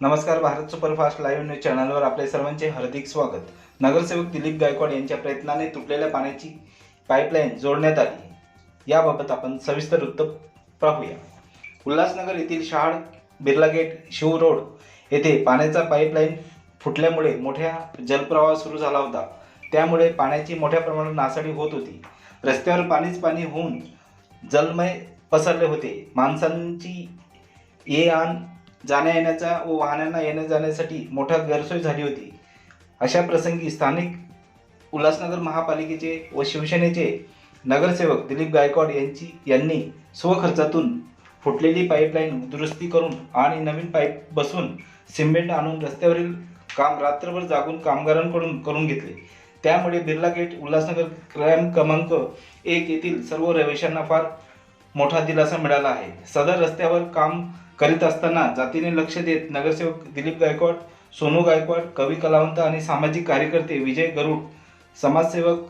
नमस्कार Bharat superfast live news चॅनलवर आपले सर्वांचे हार्दिक स्वागत. नगरसेवक दिलीप गायकवाड यांच्या प्रयत्नाने तुटलेल्या पाण्याची पाईपलाईन जोडण्यात आली याबाबत आपण सविस्तर वृत्त पाहूया. उल्हासनगर येथील शहाड बिर्ला गेट शिव रोड येथे पाण्याचा पाईपलाईन फुटल्यामुळे मोठ्या जलप्रवाह सुरू झाला होता. त्यामुळे पाण्याची मोठ्या प्रमाणात नासाडी होत होती. रस्त्यावर पाणीच पाणी होऊन जलमय पसरले होते. माणसांची ये आण जाण्या येण्याचा व वाहनांना येण्या जाण्यासाठी मोठा गैरसोय झाली होती. अशा प्रसंगी स्थानिक उल्हासनगर महापालिकेचे व शिवसेनेचे नगरसेवक दिलीप गायकवाड यांची यांनी स्वखर्चातून फुटलेली पाईपलाईन दुरुस्ती करून आणि नवीन पाईप बसवून सिमेंट आणून रस्त्यावरील काम रात्रभर जागून कामगारांकडून करून घेतले. त्यामुळे बिर्ला गेट उल्हासनगर क्रॅम क्रमांक एक येथील सर्व रहिवाशांना फार मोठा दिलासा मिळाला आहे. सदर रस्त्यावर काम करीत असताना जातीने लक्ष देत नगरसेवक दिलीप गायकवाड सोनू गायकवाड कवी कलावंत आणि सामाजिक कार्यकर्ते विजय गरुड समाजसेवक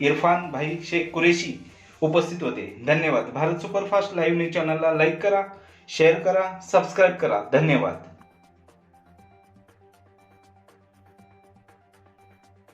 इरफान भाई शेख कुरेशी उपस्थित होते. धन्यवाद. भारत सुपरफास्ट लाईव्ह न्यूज चॅनलला लाईक करा शेअर करा सबस्क्राईब करा. धन्यवाद.